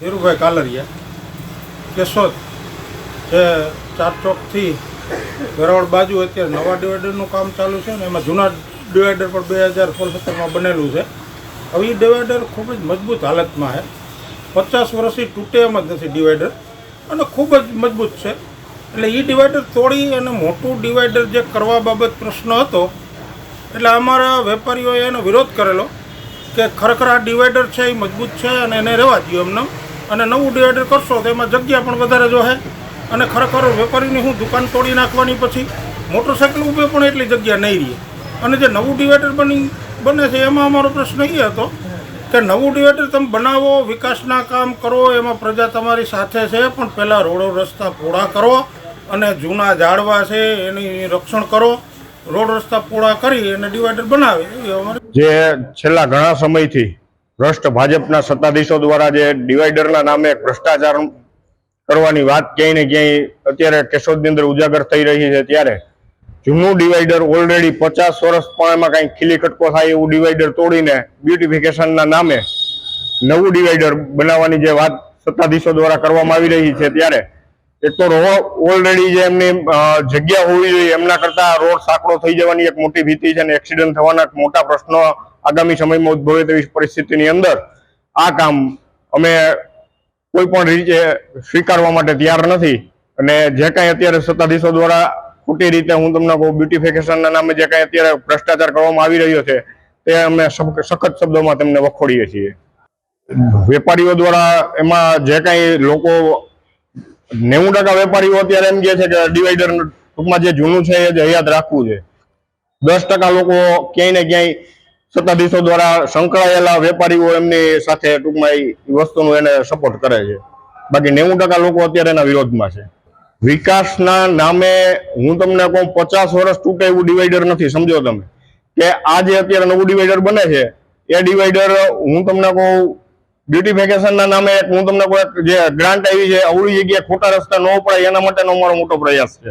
ધીરુભાઈ કાલરિયા, કેશોદ, જે ચાર ચોકથી વેરાવળ બાજુ અત્યારે નવા ડિવાઈડરનું કામ ચાલુ છે ને એમાં જૂના ડિવાઈડર પણ બે હજાર સોળ સત્તરમાં બનેલું છે. હવે એ ડિવાઈડર ખૂબ જ મજબૂત હાલતમાં છે. પચાસ વર્ષથી તૂટે એમ જ નથી ડિવાઈડર અને ખૂબ જ મજબૂત છે. એટલે એ ડિવાઈડર તોડી અને મોટું ડિવાઈડર જે કરવા બાબત પ્રશ્ન હતો, એટલે અમારા વેપારીઓએ એનો વિરોધ કરેલો કે ખરેખર આ ડિવાઈડર છે એ મજબૂત છે અને એને રહેવા દો એમને. અને નવું ડિવાઈડર કરશો તો એમાં જગ્યા પણ વધારે જોશે અને ખરેખર વેપારીની હું દુકાન તોડી નાખવાની પછી મોટરસાઇકલ ઉપર પણ એટલી જગ્યા નહીં રહે. અને જે નવું ડિવાઈડર બની, બને છે એમાં અમારો પ્રશ્ન એ હતો કે નવું ડિવાઈડર તમે બનાવો, વિકાસના કામ કરો, એમાં પ્રજા તમારી સાથે છે, પણ પહેલાં રોડો રસ્તા પહોળા કરો અને જૂના ઝાડવા છે, એની રક્ષણ કરો. રોડ રસ્તા પહોળા કરી અને ડિવાઈડર બનાવે. જે છેલ્લા ઘણા સમયથી ભ્રષ્ટ ભાજપના સત્તાધીશો દ્વારા જે ડિવાઈડરના નામે ભ્રષ્ટાચાર કરવાની વાત ક્યાંય ને ક્યાંય અત્યારે કેશોદની અંદર ઉજાગર થઈ રહી છે ત્યારે. જૂનું ડિવાઈડર ઓલરેડી પચાસ વર્ષ પણ એમાં કાંઈ ખીલી ખટકો થાય એવું ડિવાઈડર તોડીને બ્યુટિફિકેશનના નામે નવું ડિવાઈડર બનાવવાની જે વાત સત્તાધીશો દ્વારા કરવામાં આવી રહી છે ત્યારે. એક તો ઓલરેડી જે એમની જગ્યા હોવી જોઈએ. એમના કરતા રોડ સાંકડો થઈ જવાની એક મોટી ભીતિ છે અને એક્સિડન્ટ થવાના મોટા પ્રશ્નો આગામી સમયમાં ઉદ્ભવે તેવી પરિસ્થિતિની અંદર આ કામ અમે કોઈ પણ રીતે સ્વીકારવા માટે તૈયાર નથી. અને જે કાંઈ અત્યારે સત્તાધીશો દ્વારા ખોટી રીતે હું તમને કહું બ્યુટિફિકેશનના નામે જે કાંઈ અત્યારે ભ્રષ્ટાચાર કરવામાં આવી રહ્યો છે, તે અમે સખત શબ્દોમાં તેમને વખોડીએ છીએ. વેપારીઓ દ્વારા એમાં જે કાંઈ લોકો, નેવું ટકા વેપારીઓ અત્યારે એમ કહે છે કે ડિવાઈડર ટૂંકમાં જે જૂનું છે એ હયાત રાખવું છે. દસ ટકા લોકો ક્યાંય ને ક્યાંય સત્તાધીશો દ્વારા સંકળાયેલા વેપારીઓ એમની સાથે ટૂંકમાં એ વસ્તુનું એને સપોર્ટ કરે છે. બાકી નેવું ટકા લોકો અત્યારે એના વિરોધમાં છે. વિકાસના નામે હું તમને કહું, પચાસ વર્ષ તૂટે એવું ડિવાઈડર નથી, સમજો તમે. કે આ જે અત્યારે નવું ડિવાઈડર બને છે, એ ડિવાઈડર હું તમને કહું બ્યુટિફિકેશનના નામે હું તમને કોઈ જે ગ્રાન્ટ આવી છે, અવળી જગ્યાએ ખોટા રસ્તા ન ઉપડાય એના માટેનો અમારો મોટો પ્રયાસ છે.